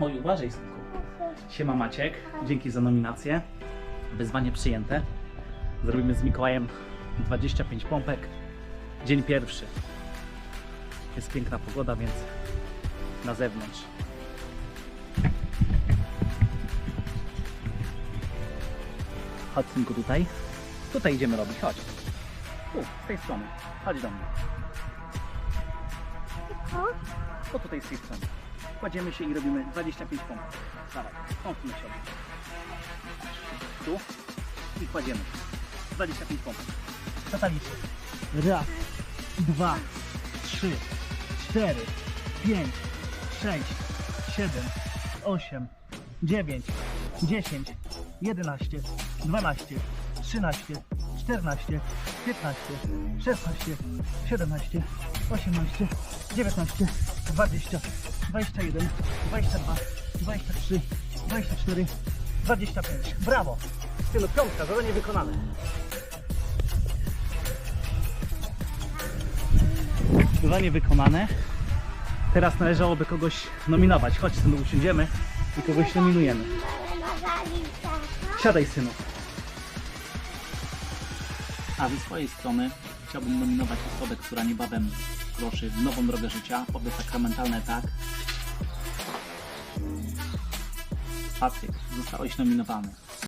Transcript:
Oj, uważaj, synku. Siema Maciek, dzięki za nominację. Wyzwanie przyjęte. Zrobimy z Mikołajem 25 pompek. Dzień pierwszy. Jest piękna pogoda, więc na zewnątrz. Chodź synku tutaj. Tutaj idziemy robić, chodź. Tu, z tej strony. Chodź do mnie. O tutaj z tej strony. Kładziemy się i robimy 25 pompek. Dawaj, pompki na siebie. Tu i kładziemy. 25 pompek. Tata liczy. Raz, dwa, trzy, cztery, pięć, sześć, siedem, osiem, dziewięć, dziesięć, jedenaście, dwanaście, trzynaście, czternaście, piętnaście, szesnaście, siedemnaście, osiemnaście, dziewiętnaście, dwadzieścia, dwadzieścia jeden, dwadzieścia dwa, dwadzieścia trzy, dwadzieścia cztery, dwadzieścia pięć. Brawo! Synu, piątka, zadanie wykonane. Zadanie wykonane. Teraz należałoby kogoś nominować. Chodź, synu, usiądziemy i kogoś nominujemy. Siadaj, synu. A ze swojej strony chciałbym nominować osobę, która niebawem ruszy w nową drogę życia, oby sakramentalne tak. Patryk, zostałeś nominowany.